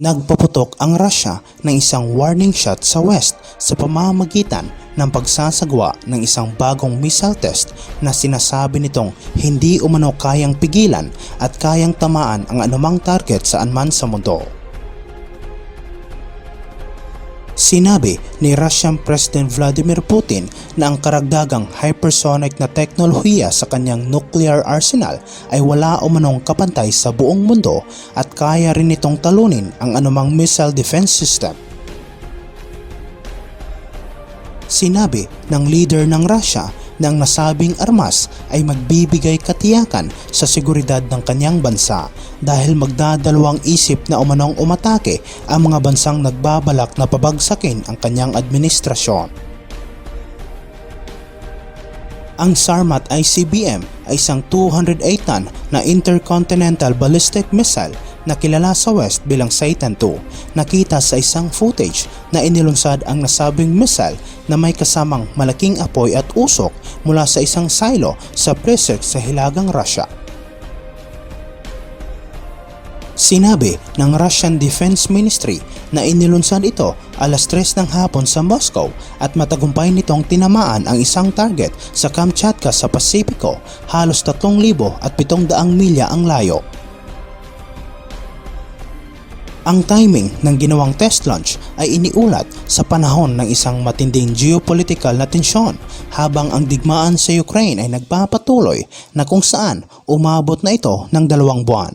Nagpaputok ang Russia ng isang warning shot sa West sa pamamagitan ng pagsasagawa ng isang bagong missile test na sinasabi nitong hindi umano kayang pigilan at kayang tamaan ang anumang target saan man sa mundo. Sinabi ni Russian President Vladimir Putin na ang karagdagang hypersonic na teknolohiya sa kanyang nuclear arsenal ay wala umanong kapantay sa buong mundo at kaya rin itong talunin ang anumang missile defense system. Sinabi ng leader ng Russia na ang nasabing armas ay magbibigay katiyakan sa seguridad ng kanyang bansa dahil magdadalawang isip na umanong umatake ang mga bansang nagbabalak na pabagsakin ang kanyang administrasyon. Ang Sarmat ICBM ay isang 208 ton na intercontinental ballistic missile na kilala sa West bilang Satan 2. Nakita sa isang footage na inilunsad ang nasabing missile na may kasamang malaking apoy at usok mula sa isang silo sa Prussia sa Hilagang Russia. Sinabi ng Russian Defense Ministry na inilunsad ito alas 3 ng hapon sa Moscow at matagumpay nitong tinamaan ang isang target sa Kamchatka sa Pasipiko, halos 3,700 milya ang layo. Ang timing ng ginawang test launch ay iniulat sa panahon ng isang matinding geopolitical na tensyon habang ang digmaan sa Ukraine ay nagpapatuloy na kung saan umabot na ito ng dalawang buwan.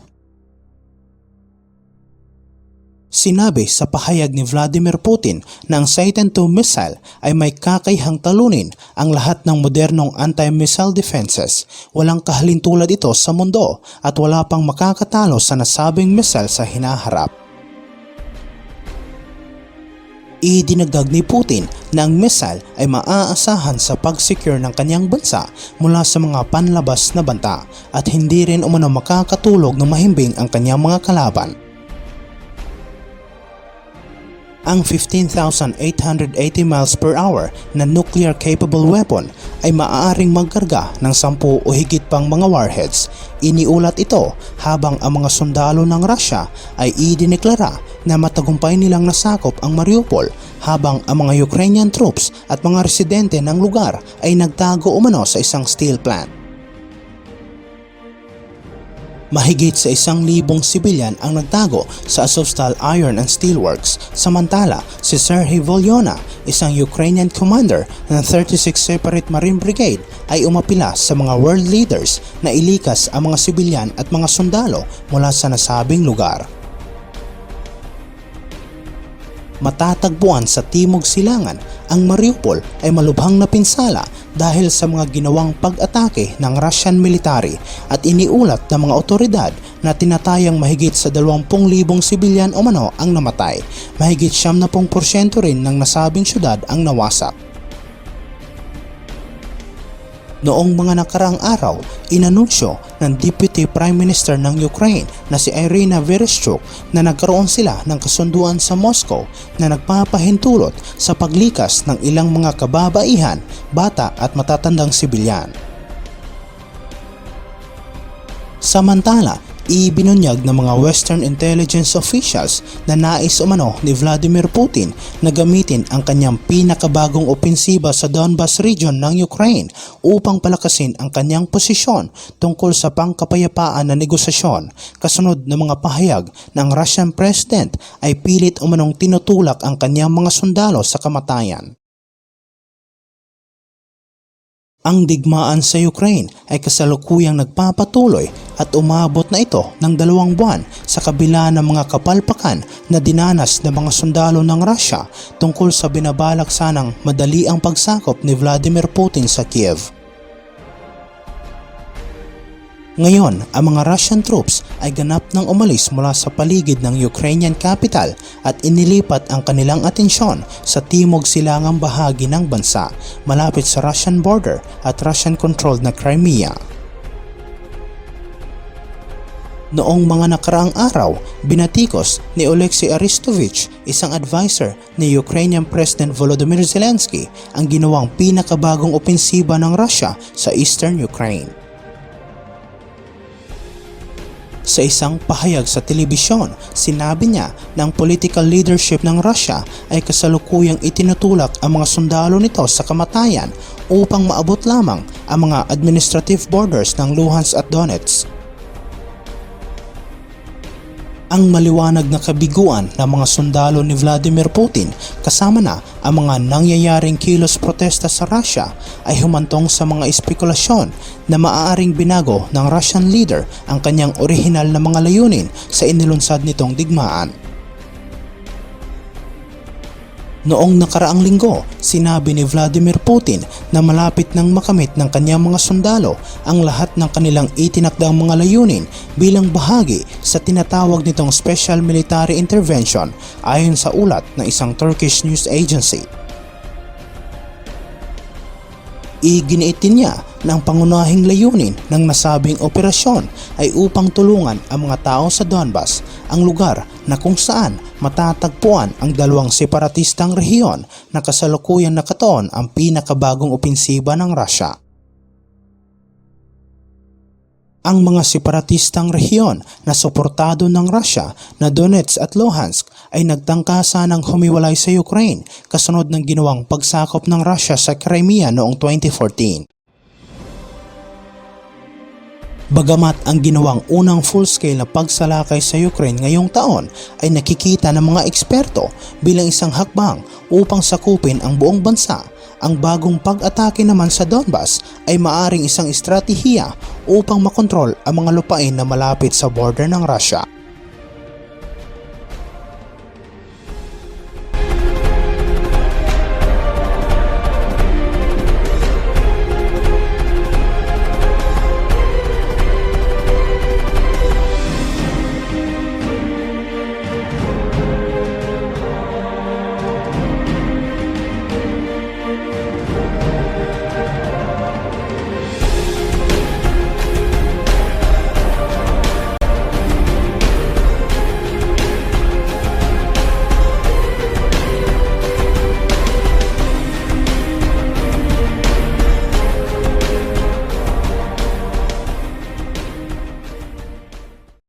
Sinabi sa pahayag ni Vladimir Putin na ang Satan 2 missile ay may kakayahang talunin ang lahat ng modernong anti-missile defenses. Walang kahalintulad ito sa mundo at wala pang makakatalo sa nasabing missile sa hinaharap. Idinagdag ni Putin na ang missile ay maaasahan sa pag-secure ng kanyang bansa mula sa mga panlabas na banta at hindi rin umano makakatulog ng mahimbing ang kanyang mga kalaban. Ang 15,880 miles per hour na nuclear capable weapon ay maaaring magkarga ng 10 o higit pang mga warheads. Iniulat ito habang ang mga sundalo ng Russia ay idineklara na matagumpay nilang nasakop ang Mariupol habang ang mga Ukrainian troops at mga residente ng lugar ay nagtago umano sa isang steel plant. Mahigit sa isang libong sibilyan ang nagtago sa Azovstal Iron and Steel Works. Samantala, si Serhiy Volyona, isang Ukrainian commander ng 36 Separate Marine Brigade ay umapila sa mga world leaders na ilikas ang mga sibilyan at mga sundalo mula sa nasabing lugar. Matatagpuan sa Timog Silangan, ang Mariupol ay malubhang napinsala dahil sa mga ginawang pag-atake ng Russian military at iniulat ng mga otoridad na tinatayang mahigit sa 20,000 sibilyan o mano ang namatay. Mahigit 70% rin ng nasabing syudad ang nawasak. Noong mga nakarang araw, inanunsyo ng Deputy Prime Minister ng Ukraine na si Irina Vereshchuk na nagkaroon sila ng kasunduan sa Moscow na nagpapahintulot sa paglikas ng ilang mga kababaihan, bata at matatandang sibilyan. Samantala, ibinunyag ng mga Western intelligence officials na nais umano ni Vladimir Putin na gamitin ang kanyang pinakabagong opensiba sa Donbas region ng Ukraine upang palakasin ang kanyang posisyon tungkol sa pangkapayapaan na negosasyon kasunod ng mga pahayag ng Russian President ay pilit umanong tinutulak ang kanyang mga sundalo sa kamatayan. Ang digmaan sa Ukraine ay kasalukuyang nagpapatuloy at umabot na ito ng dalawang buwan sa kabila ng mga kapalpakan na dinanas ng mga sundalo ng Russia tungkol sa binabalak sanang madali ang pagsakop ni Vladimir Putin sa Kiev. Ngayon, ang mga Russian troops ay ganap nang umalis mula sa paligid ng Ukrainian capital at inilipat ang kanilang atensyon sa timog silangang bahagi ng bansa malapit sa Russian border at Russian-controlled na Crimea. Noong mga nakaraang araw, binatikos ni Oleksiy Aristovich, isang advisor ni Ukrainian President Volodymyr Zelensky, ang ginawang pinakabagong opensiba ng Russia sa eastern Ukraine. Sa isang pahayag sa telebisyon, sinabi niya na ang political leadership ng Russia ay kasalukuyang itinutulak ang mga sundalo nito sa kamatayan upang maabot lamang ang mga administrative borders ng Luhansk at Donetsk. Ang maliwanag na kabiguan ng mga sundalo ni Vladimir Putin kasama na ang mga nangyayaring kilos protesta sa Russia ay humantong sa mga espekulasyon na maaaring binago ng Russian leader ang kanyang orihinal na mga layunin sa inilunsad nitong digmaan. Noong nakaraang linggo, sinabi ni Vladimir Putin na malapit nang makamit ng kanyang mga sundalo ang lahat ng kanilang itinakdang mga layunin bilang bahagi sa tinatawag nitong Special Military Intervention ayon sa ulat ng isang Turkish news agency. Iginiitin niya na ang pangunahing layunin ng nasabing operasyon ay upang tulungan ang mga tao sa Donbas, ang lugar na kung saan matatagpuan ang dalawang separatistang rehiyon na kasalukuyan nakataon ang pinakabagong opensiba ng Russia. Ang mga separatistang rehiyon na suportado ng Russia na Donetsk at Luhansk ay nagtangkasa ng humiwalay sa Ukraine kasunod ng ginawang pagsakop ng Russia sa Crimea noong 2014. Bagamat ang ginawang unang full-scale na pagsalakay sa Ukraine ngayong taon ay nakikita ng mga eksperto bilang isang hakbang upang sakupin ang buong bansa, ang bagong pag-atake naman sa Donbas ay maaring isang estratehiya upang makontrol ang mga lupain na malapit sa border ng Russia.